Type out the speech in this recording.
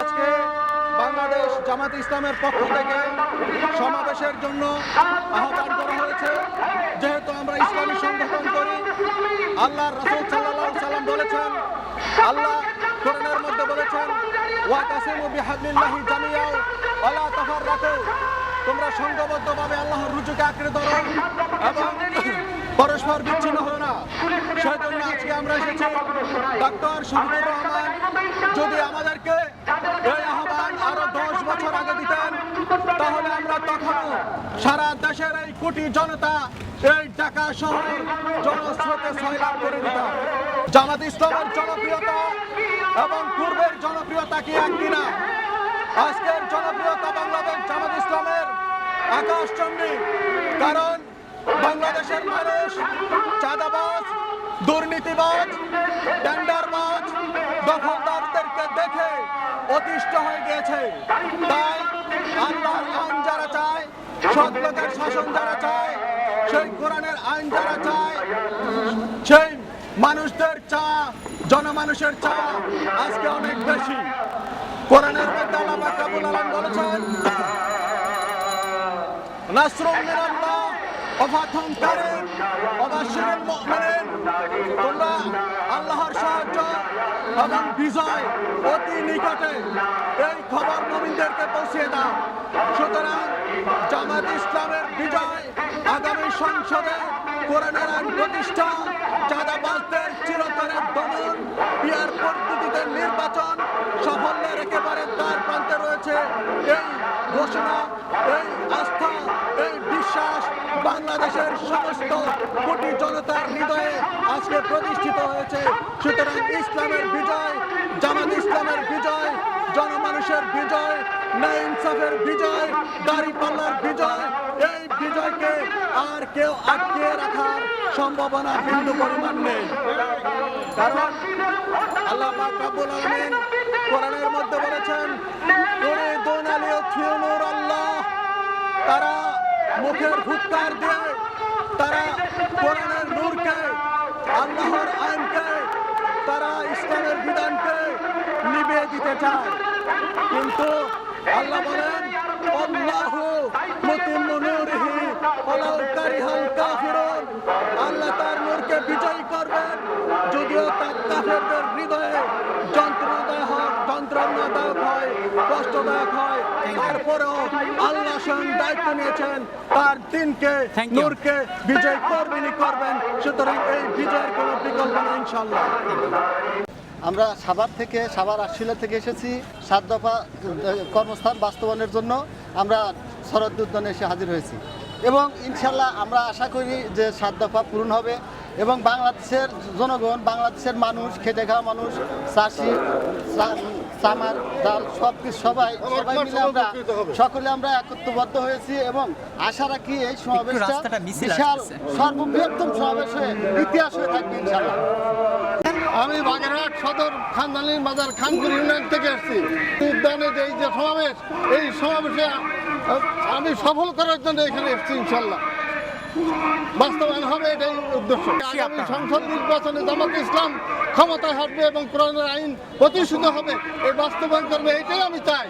আজকে বাংলাদেশ জামাত ইসলামের পক্ষ থেকে সমাবেশের জন্য আহ্বান করা হয়েছে। যেহেতু আমরা ইসলামী সংগঠন করি আল্লাহ রসুল সাল্লাহ সাল্লাম বলেছেন, আল্লাহ কোরআনের মধ্যে বলেছেন, ওয়া কাসিমু বিহাবলিল্লাহি জামিয়াও ওয়ালা তাফাররাকু। তোমরা সংঘবদ্ধভাবে আল্লাহর রুজুকে আঁকড়ে ধরো এবং পরস্পর বিচ্ছিন্ন হো না। সেই জন্য আজকে আমরা এসেছি ডক্টর রহমান। যদি আমাদেরকে এই আহ্বান আরও দশ বছর আগে দিতেন, তাহলে আমরা তখনও সারা দেশের এই কোটি জনতা এই ঢাকা শহর জনস্রোতে সয়লাভ করে দিতাম। জামাত ইসলামের জনপ্রিয়তা এবং পূর্বের জনপ্রিয়তা কি এক কিনা? আজকের জনপ্রিয়তা বাংলাদেশ জামাত ইসলামের আকাশচন্ডী কারণ বাংলাদেশের মানুষ চাঁদাবাজ, দুর্নীতিবাজ, টেন্ডারবাজ, দখলদারদেরকে দেখে অতিষ্ঠ হয়ে গিয়েছে। তাই আল্লাহর আইন যারা চায় লোকের শাসন যারা চায়, সেই কোরআনের আইন যারা চায়, সেই মানুষদের চা, জনমানুষের চা আজকে অনেক বেশি। কোরআনের মধ্যে আল্লাহ পাক রব্বুল আলামিন বলেছেন ফাতহুন কারীম ওয়া বাশশিরিল মুমিনিন। তোমরা আল্লাহর সাহায্য এবং বিজয় অতি নিকটে এই খবর মুমিনদেরকে পৌঁছে দাও। সুতরাং জামাত ইসলামের বিজয় আগামী সংসদে কোরআনের আইন প্রতিষ্ঠা চাঁদাবাজদের চিরতরের দমন, পিয়ার পদ্ধতিতে নির্বাচন সাফল্যের একেবারে তার প্রান্তে রয়েছে। এই ঘোষণা, এই আস্থা, এই বিশ্বাস বাংলাদেশের সমস্ত কোটি জনতার হৃদয়ে আজকে প্রতিষ্ঠিত হয়েছে। সুতরাং ইসলামের বিজয়, জামাত ইসলামের বিজয়, জনমানুষের বিজয় ন্যায় ইনসাফের বিজয়, দাড়ি পাল্লার বিজয়, এই বিজয়কে আর কেউ আটকে রাখার সম্ভাবনা বিন্দু পরিমাণ নেই। কারণ আল্লাহ পাক রব্বুল আলামিন কোরআনের মুখের ফুৎকার দিয়ে তারা কোরআনের নূরকে, আল্লাহর আইনকে, তারা ইসলামের বিধানকে নিভিয়ে দিতে চায়। কিন্তু আল্লাহ বলেন, আল্লাহু মুতিম্মু নূরিহি, ওয়ালাউ কারিহাল কাফিরুন। আল্লাহ তার নূরকে বিজয়ী করবেন, যদিও তা কাফেরদের হৃদয়ে যন্ত্রণাদায়ক যন্ত্রণাদায়ক কষ্টদায়ক হয়। তারপরেও আল্লাহ স্বয়ং দায়িত্ব নিয়েছেন। তার দিনকে নূরকে বিজয় করবেনই করবেন। সুতরাং এই বিজয়ের কোনো বিকল্প নেই ইনশাল্লাহ আমরা সাভার থেকে সাভার আটশিলা থেকে এসেছি। সাত দফা কর্মস্থান বাস্তবায়নের জন্য আমরা শরৎ উদ্যানে এসে হাজির হয়েছি। এবং ইনশাল্লাহ আমরা আশা করি যে সাত দফা পূরণ হবে। এবং বাংলাদেশের জনগণ বাংলাদেশের মানুষ খেটে খাওয়া মানুষ চাষি চামার ডাল সব কিছু সবাই সবাই মিলে আমরা সকলে আমরা একত্রবদ্ধ হয়েছি এবং আশা রাখি এই সমাবেশটা বিশাল সর্ববৃহত্তম সমাবেশ হয়ে ইতিহাস হয়ে থাকবে ইনশাল্লাহ আমি বাগেরহাট সদর খানদানির বাজার খানপুর ইউনিয়ন থেকে এসেছি। উদ্যানের এই যে সমাবেশ এই সমাবেশে আমি সফল করার জন্য এখানে এসেছি ইনশাল্লাহ বাস্তবায়ন হবে এটাই উদ্দেশ্য। আগামী সংসদ নির্বাচনে জামাত ইসলাম ক্ষমতায় হাঁটবে এবং কোরআনের আইন প্রতিষ্ঠিত হবে এই বাস্তবায়ন করবে এটাই আমি চাই।